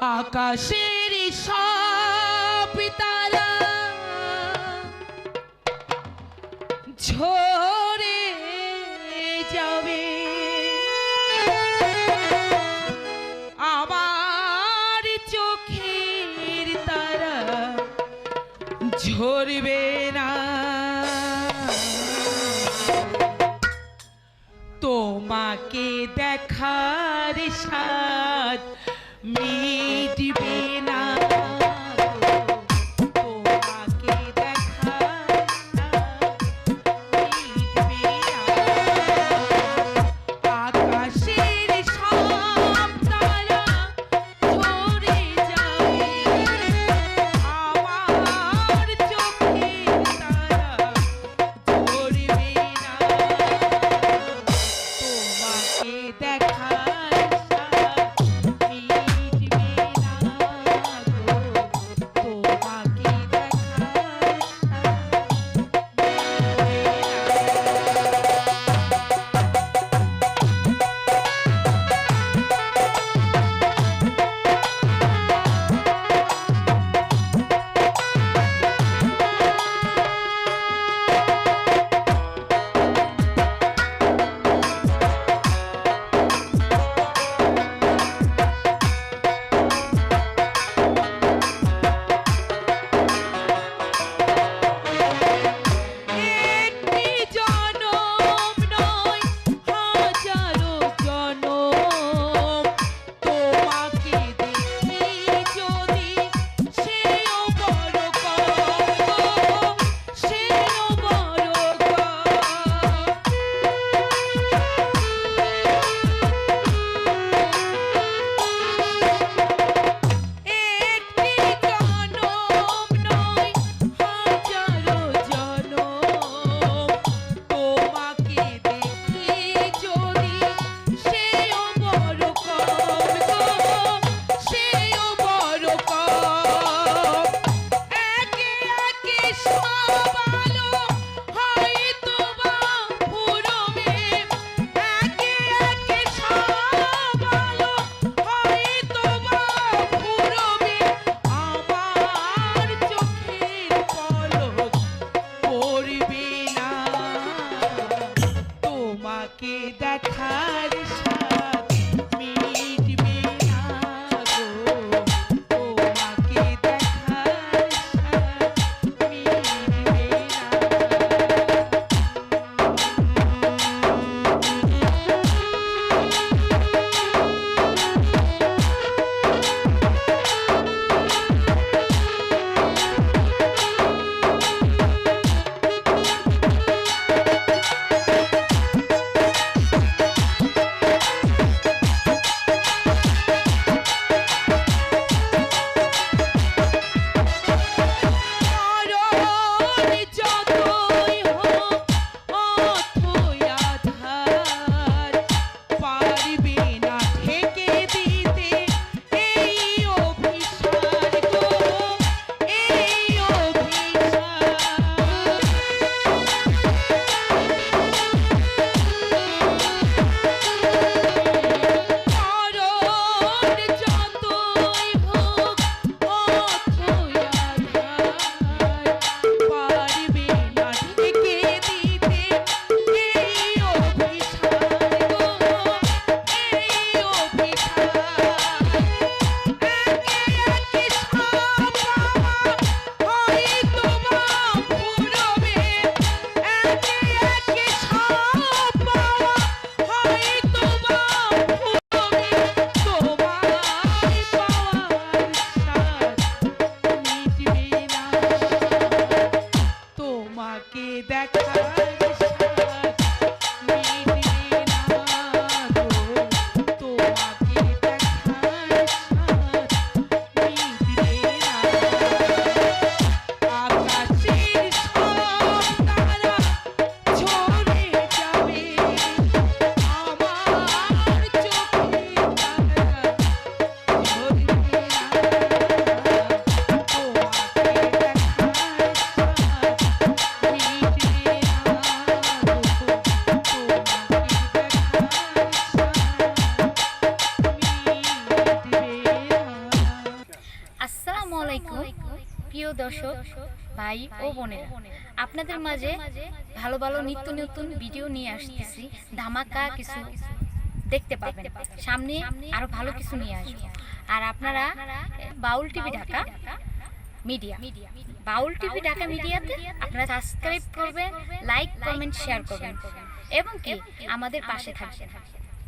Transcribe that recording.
আকাশের সব তারা ঝরে যাবে। আমার চোখের তারা ঝরবে না। তোমাকে দেখার স্বাদ মিটবে না দর্শক, ভাই ও বোনেরা, আপনাদের মাঝে ভালো ভালো নিত্য নতুন ভিডিও নিয়ে আসতেছি। ধামাকা কিছু দেখতে পাবেন। সামনে আরও ভালো কিছু নিয়ে আসব। আর আপনারা, Baul TV Dhaka media Baul TV Dhaka মিডিয়াতে আপনারা সাবস্ক্রাইব করবেন লাইক কমেন্ট শেয়ার করবেন। এবং কি? আমাদের পাশে থাকবেন।